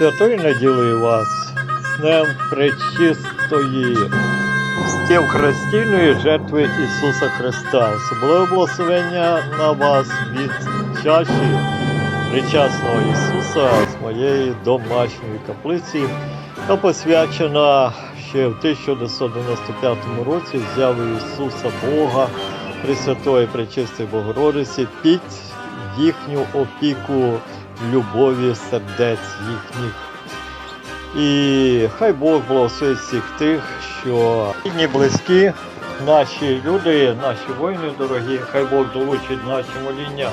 Святої неділи вас з Днем Пречистої Христійної жертви Ісуса Христа. Особливе благословення на вас від чаші причасного Ісуса з моєї домашньої каплиці, яка посвячена ще в 1995 році з'явою Ісуса Бога Пресвятої Пречистої Богородиці під їхню опіку любові сердець їхніх. І хай Бог благословить всіх тих, що рідні, близькі, наші люди, наші воїни дорогі, хай Бог долучить наші моління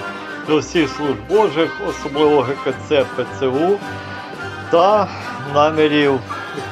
до всіх служб Божих, особливо ГКЦ ПЦУ та намірів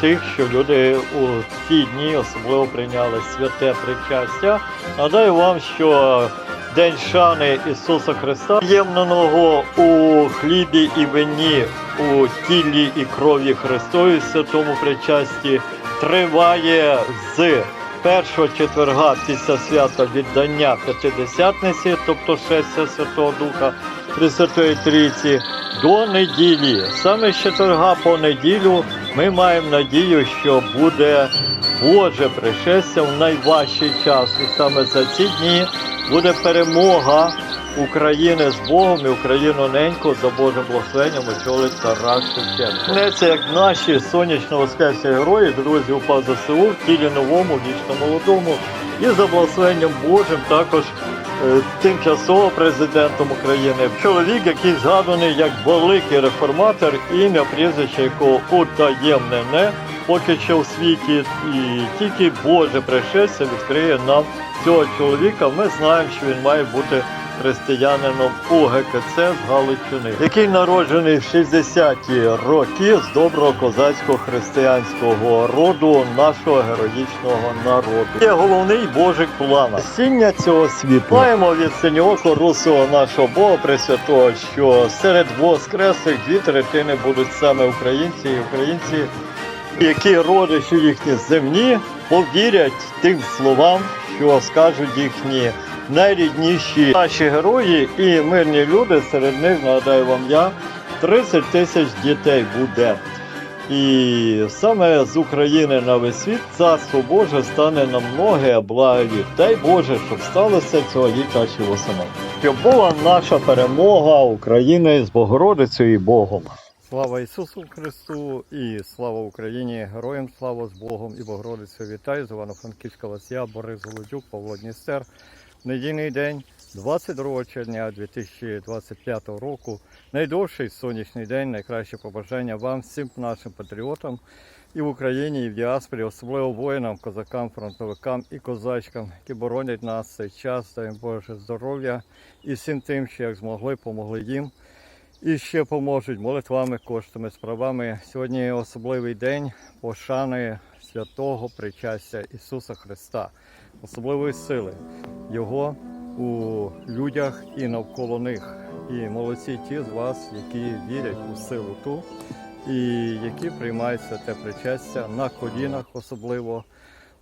тих, що люди у ті дні особливо прийняли святе причастя. Нагадаю вам, що День шани Ісуса Христа ємнаного у хлібі і вині у тілі і крові Христові святому причасті триває з першого четверга після свята віддання П'ятидесятниці, тобто шестя Святого Духа Пресвятої Трійці, до неділі. Саме з четверга по неділю ми маємо надію, що буде Боже пришестя в найважчий час. І саме за ці дні буде перемога України з Богом і Україну неньку за Божим благословенням очолить Тарас Шевченко. Це як наші сонячно воскресні герої, друзі УПА ЗСУ в тілі новому, вічно молодому. І за благословенням Божим також е, тимчасово президентом України. Чоловік, який згаданий як великий реформатор, ім'я прізвище якого утаємнене, поки що в світі, і тільки Боже пришестя відкриє нам цього чоловіка. Ми знаємо, що він має бути християнином УГКЦ з Галичини, який народжений в 60-ті роки з доброго козацького християнського роду нашого героїчного народу. Є головний Божий план. Сіння цього світу. Маємо від синьоко русого нашого Бога Пресвятого, що серед воскреслих дві третини будуть саме українці і українці які родичі їхні земні повірять тим словам, що скажуть їхні найрідніші наші герої і мирні люди. Серед них нагадаю вам я 30 тисяч дітей буде. І саме з України на весь світ царство Боже стане на многе благові. Дай Боже, щоб сталося цього літа чи восени. Щоб була наша перемога України з Богородицею і Богом. Слава Ісусу Христу і слава Україні! Героям слава з Богом і Богородицею вітаю з Івано-Франківська Лосія, Борис Голодюк, Павло Дністер. Недільний день, 22 червня 2025 року. Найдовший сонячний день, найкраще побажання вам, всім нашим патріотам і в Україні, і в діаспорі, особливо воїнам, козакам, фронтовикам і козачкам, які боронять нас цей час, дай Боже здоров'я і всім тим, що як змогли, помогли їм. І ще поможуть молитвами, коштами, справами. Сьогодні особливий день пошани святого причастя Ісуса Христа, особливої сили Його у людях і навколо них. І молодці ті з вас, які вірять у силу ту, і які приймають святе причастя на колінах, особливо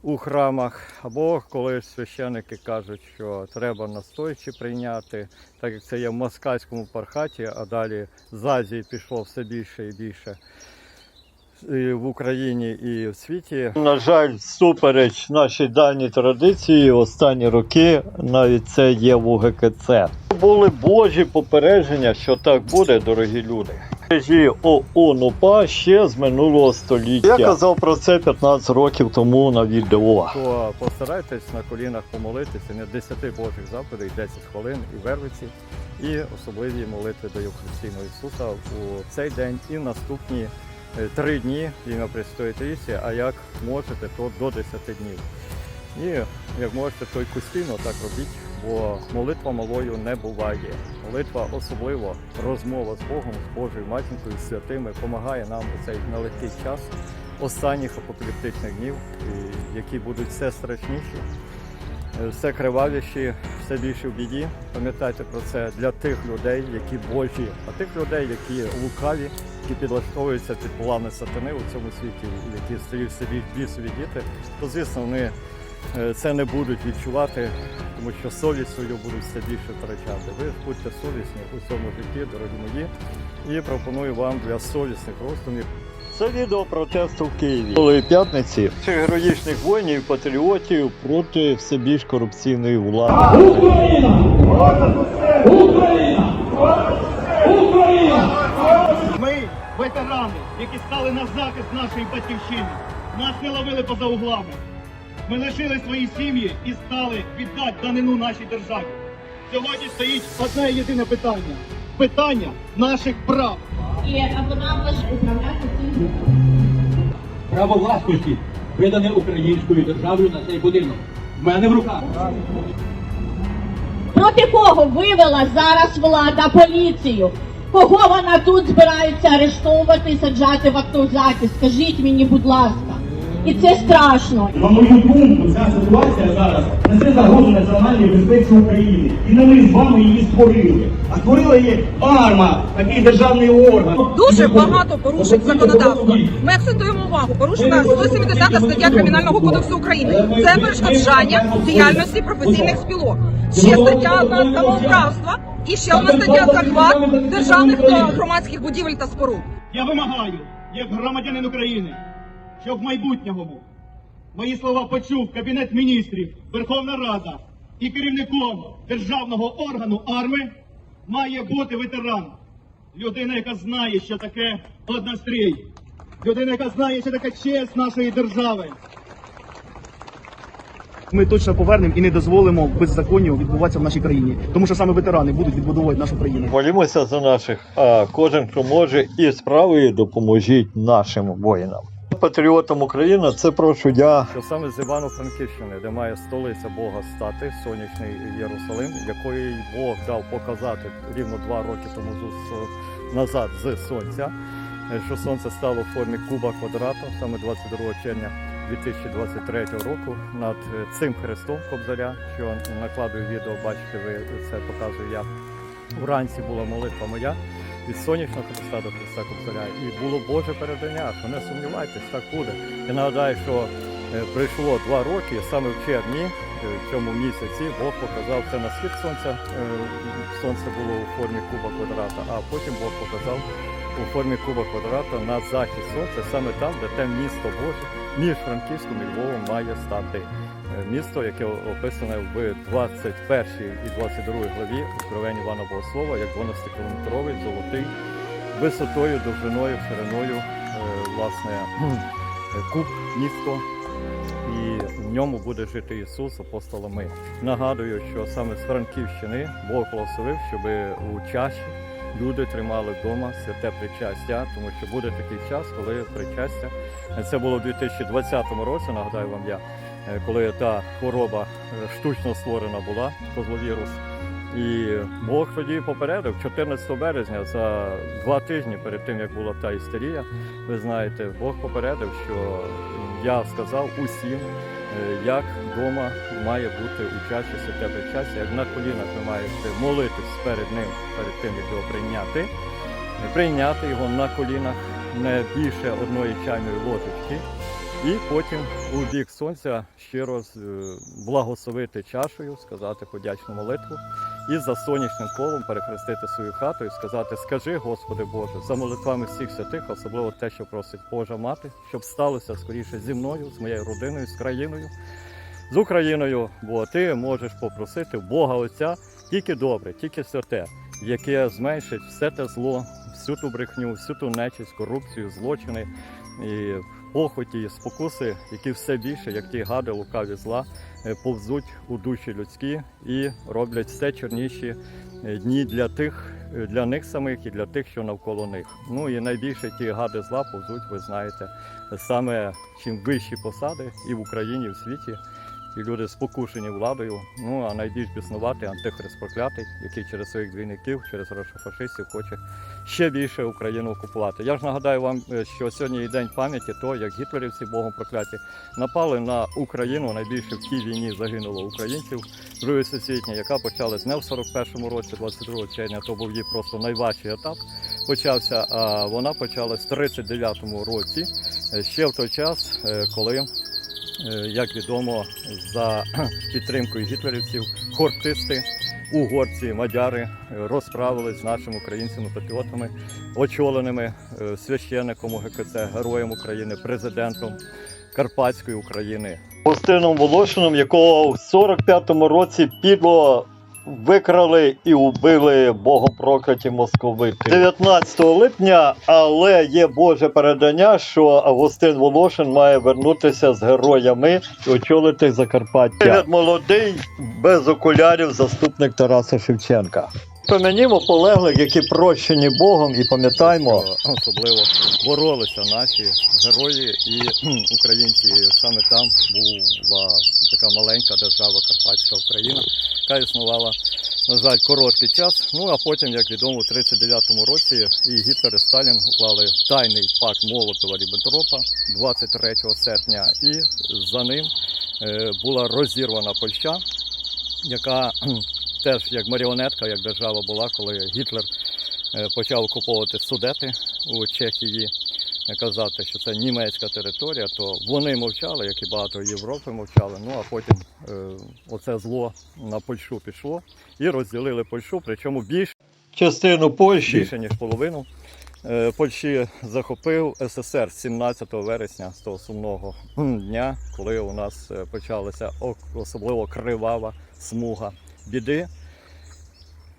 у храмах, або коли священники кажуть, що треба настоячи прийняти, так як це є в москальському пархаті, а далі з Азії пішло все більше і більше. І в Україні і в світі. На жаль, супереч нашій давній традиції, останні роки навіть це є в УГКЦ. Були Божі попередження, що так буде, дорогі люди. Мережі ООН УПА ще з минулого століття. Я казав про це 15 років тому на відео. То постарайтесь на колінах помолитися не 10 Божих заповідей, 10 хвилин і вервиці, і особливі молитви до Євхристійного Ісуса у цей день і наступні е, три дні ім'я Престої Трійці, а як можете, то до 10 днів. І як можете, то й постійно так робіть, бо молитва малою не буває. Молитва особливо розмова з Богом, з Божою матінкою, з святими допомагає нам у цей нелегкий час останніх апокаліптичних днів, які будуть все страшніші, е, все кривавіші, все більше в біді. Пам'ятайте про це для тих людей, які Божі, а тих людей, які лукаві, які підлаштовуються під плани сатани у цьому світі, які стають собі бісові діти, то звісно вони це не будуть відчувати, тому що совість свою будуть все більше втрачати. Ви будьте совісні у цьому житті, дорогі мої, і пропоную вам для совісних роздумів Це відео протесту в Києві. Минулої п'ятниці цих героїчних воїнів, патріотів проти все більш корупційної влади. Україна! Україна! Ми ветерани, які стали на захист нашої батьківщини. Нас не ловили поза углами. Ми лишили свої сім'ї і стали віддати данину нашій державі. Сьогодні стоїть одне єдине питання: питання наших прав. і вона може управляти цим. право власності, видане українською державою на цей будинок. В мене в руках. Проти кого вивела зараз влада поліцію? Кого вона тут збирається арештовувати і саджати в автозаки? Скажіть мені, будь ласка. І це страшно. На мою думку, ця ситуація зараз несе загрозу національній безпеці України. І не ми з вами її створили. А створила її арма, такий державний орган. Дуже багато порушень законодавства. Ми акцентуємо увагу. Порушена 170 стаття Кримінального кодексу України. Це перешкоджання діяльності професійних спілок. Ще стаття самоуправства і ще одна стаття захват державних та громадських будівель та споруд. Я вимагаю, як громадянин України, щоб в майбутньому мої слова почув Кабінет міністрів, Верховна Рада і керівником державного органу арми має бути ветеран. Людина, яка знає, що таке однострій. Людина, яка знає, що таке честь нашої держави. Ми точно повернемо і не дозволимо беззаконню відбуватися в нашій країні, тому що саме ветерани будуть відбудовувати нашу країну. Молімося за наших, а кожен, хто може, і справою допоможіть нашим воїнам. Патріотам України це прошу я що саме з Івано-Франківщини, де має столиця Бога стати, сонячний Єрусалим, якої Бог дав показати рівно два роки тому з- назад з сонця, е, що сонце стало в формі куба квадрата саме 22 червня 2023 року над е, цим хрестом Кобзаря, що накладую відео, бачите, ви це показую я. Вранці була молитва моя від сонячного Христа до Христа Кобзаря. І було Боже передання, що не сумнівайтесь, так буде. Я нагадаю, що пройшло прийшло два роки, саме в червні, е, в цьому місяці, Бог показав це на схід сонця. Е, Сонце було у формі куба квадрата, а потім Бог показав у формі куба квадрата на захід сонця, саме там, де те місто Боже між Франківськом і Львовом має стати. Е, Місто, яке описане в 21 і 22 главі Откровень Івана Богослова, як 12-кілометровий, золотий, висотою, довжиною, шириною, е, власне, куб місто. І в ньому буде жити Ісус апостолами. Нагадую, що саме з Франківщини Бог благословив, щоб у чаші люди тримали вдома святе причастя, тому що буде такий час, коли причастя. Це було в 2020 році, нагадаю вам я, е, коли та хвороба е, штучно створена була, козловірус. І Бог тоді попередив 14 березня за два тижні перед тим, як була та істерія. Ви знаєте, Бог попередив, що я сказав усім, як вдома має бути у святе причастя, як на колінах ви маєте молитись перед ним, перед тим, як його прийняти, е, прийняти його на колінах не більше одної чайної ложечки. І потім у бік сонця щиро е, благословити чашею, сказати подячну молитву і за сонячним колом перехрестити свою хату і сказати: Скажи, Господи Боже, за молитвами всіх святих, особливо те, що просить Божа мати, щоб сталося скоріше зі мною, з моєю родиною, з країною, з Україною, бо ти можеш попросити Бога Отця тільки добре, тільки святе, яке зменшить все те зло, всю ту брехню, всю ту нечисть, корупцію, злочини і похоті, спокуси, які все більше, як ті гади, лукаві зла, е, повзуть у душі людські і роблять все чорніші е, дні для тих, е, для них самих і для тих, що навколо них. Ну і найбільше ті гади зла повзуть, ви знаєте, саме чим вищі посади і в Україні, і в світі. І люди спокушені владою. Ну а найбільш біснуватий антихрист проклятий, який через своїх двійників, через фашистів хоче ще більше Україну окупувати. Я ж нагадаю вам, е, що сьогодні є день пам'яті того, як гітлерівці Богом прокляті напали на Україну. Найбільше в тій війні загинуло українців Другої всесвітньої, яка почалась не в 41-му році, 22 червня, то був її просто найважчий етап. Почався, а вона почалась в 39-му році, е, ще в той час, е, коли як відомо, за підтримкою гітлерівців, хортисти, угорці, мадяри е, розправились з нашими українцями патріотами, очоленими е, священником УГКЦ, героєм України, президентом Карпатської України. Гостином Волошином, якого в 45-му році підло викрали і убили богопрокляті московити. 19 липня, але є Боже передання, що Августин Волошин має вернутися з героями і очолити Закарпаття. Молодий, без окулярів, заступник Тараса Шевченка. Помянімо полеглих, які прощені Богом, і пам'ятаймо, особливо боролися наші герої і українці. Саме там була така маленька держава Карпатська Україна, яка існувала, на жаль, короткий час. Ну а потім, як відомо, у 39-му році і Гітлер і Сталін уклали тайний пакт Молотова Ріббентропа 23 серпня, і за ним е, була розірвана Польща, яка теж як маріонетка, як держава була, коли Гітлер е, почав окуповувати Судети у Чехії, е, казати, що це німецька територія, то вони мовчали, як і багато Європи мовчали. Ну а потім е, оце зло на Польщу пішло і розділили Польщу, причому більше, частину Польщі більше ніж половину. Польщі захопив СССР 17 вересня з того сумного дня, коли у нас почалася особливо кривава смуга біди.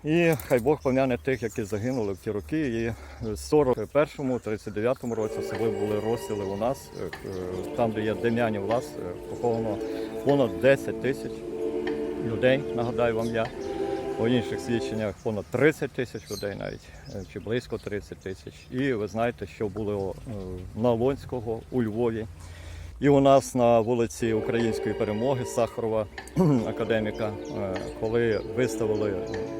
І хай Бог пом'яне тих, які загинули в ті роки. І в 41-му, 39-му році особливо були розстріли у нас, е, е, там, де є Дем'янів лас, е, поховано понад 10 тисяч людей, нагадаю вам я. У інших свідченнях понад 30 тисяч людей навіть, чи близько 30 тисяч. І ви знаєте, що було на Лонського у Львові. І у нас на вулиці Української перемоги Сахарова академіка, е, коли виставили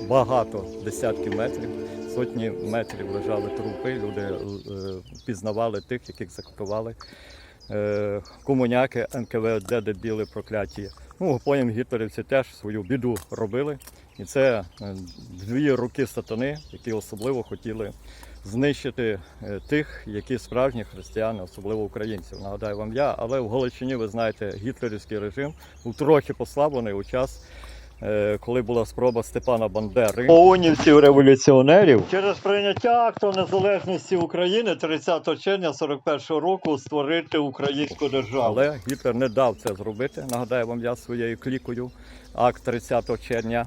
багато десятків метрів, сотні метрів лежали трупи, люди е, пізнавали тих, яких закатували. Е, Комуняки, НКВД, дебіли прокляті. Ну, потім гітлерівці теж свою біду робили. І це дві руки сатани, які особливо хотіли знищити е, тих, які справжні християни, особливо українців. Нагадаю вам я, але в Галичині, ви знаєте, гітлерівський режим був трохи послаблений у час, е, коли була спроба Степана Бандери. оунівців революціонерів через прийняття акту незалежності України 30 червня 41 року створити українську державу. Але Гітлер не дав це зробити. Нагадаю вам я своєю клікою акт 30 червня.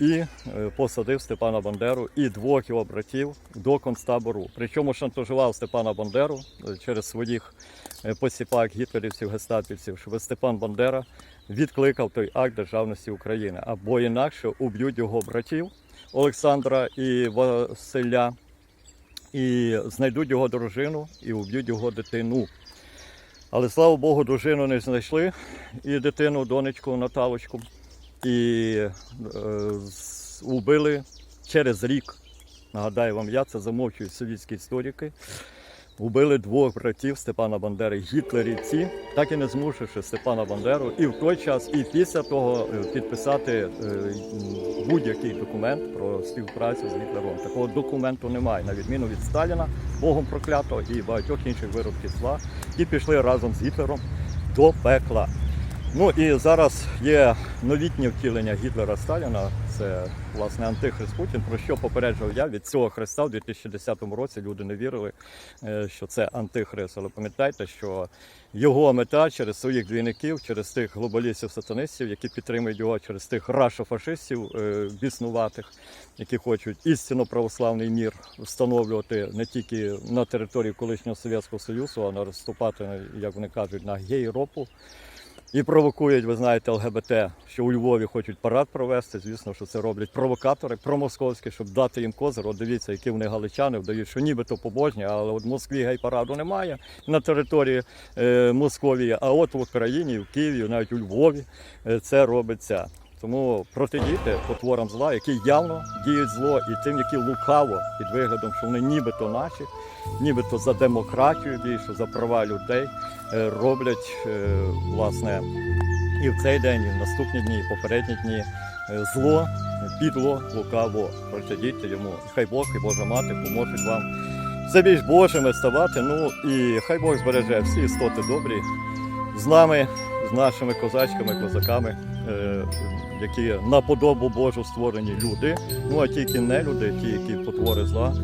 І е, посадив Степана Бандеру і двох його братів до концтабору. Причому шантажував Степана Бандеру е, через своїх е, посіпак гітлерівців, гестапівців, щоб Степан Бандера відкликав той акт державності України. Або інакше уб'ють його братів Олександра і Василя, і знайдуть його дружину і уб'ють його дитину. Але слава Богу, дружину не знайшли і дитину, донечку, Наталочку. І е, убили через рік. Нагадаю вам, я це замовчують совітські історики. Убили двох братів Степана Бандери, гітлерівці, так і не змусивши Степана Бандеру і в той час, і після того е, підписати е, будь-який документ про співпрацю з Гітлером. Такого документу немає, на відміну від Сталіна, Богом проклятого і багатьох інших виробків зла, які пішли разом з Гітлером до пекла. Ну і зараз є новітнє втілення Гітлера Сталіна. Це власне антихрист Путін. Про що попереджував я від цього Христа в 2010 році. Люди не вірили, е, що це антихрист. Але пам'ятайте, що його мета через своїх двійників, через тих глобалістів-сатанистів, які підтримують його, через тих рашофашистів е, біснуватих, які хочуть істинно православний мір встановлювати не тільки на території колишнього Совєтського Союзу, а наступати, як вони кажуть, на гей-ропу. І провокують, ви знаєте, ЛГБТ, що у Львові хочуть парад провести. Звісно, що це роблять провокатори промосковські, щоб дати їм козир. От дивіться, які вони галичани, вдають, що нібито побожні, але от в Москві гей-параду немає на території е, Московії. А от в Україні, в Києві, навіть у Львові е, це робиться. Тому протидіти потворам зла, які явно діють зло, і тим, які лукаво під виглядом, що вони нібито наші, нібито за демократію більше, за права людей роблять е, власне і в цей день, і в наступні дні, і попередні дні е, зло, підло, лукаво протидійте йому. Хай Бог і Божа мати поможуть вам все більш Божими ставати. Ну і хай Бог збереже всі істоти добрі з нами, з нашими козачками, козаками, е, які на подобу Божу створені люди, ну а тільки не люди, ті, які потвори зла,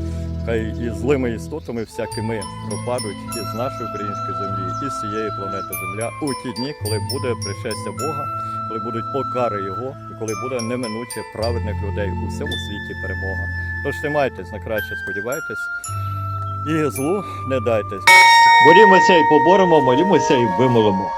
хай і злими істотами всякими пропадуть із нашої української землі, і з цієї планети Земля у ті дні, коли буде пришестя Бога, коли будуть покари Його, і коли буде неминуче праведних людей у всьому світі перемога. Тож тримайтесь на краще, сподівайтесь, і злу не дайтесь. Борімося і поборемо, молімося і вимолимо.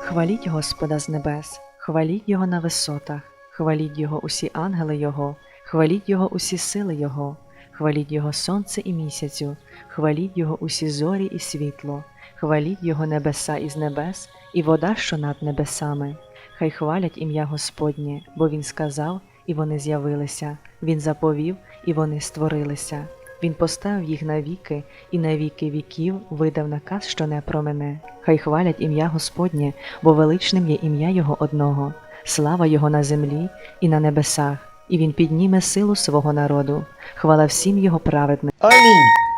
Хваліть Господа з небес, хваліть Його на висотах, хваліть Його усі ангели Його, хваліть Його усі сили Його, хваліть Його сонце і місяцю, хваліть Його усі зорі і світло, хваліть Його небеса із небес і вода, що над небесами. Хай хвалять ім'я Господнє, бо Він сказав, і вони з'явилися, Він заповів, і вони створилися. Він поставив їх навіки, і на віки віків видав наказ, що не промене. Хай хвалять ім'я Господнє, бо величним є ім'я Його одного, слава Його на землі і на небесах, і Він підніме силу свого народу. Хвала всім Його праведним. Амінь.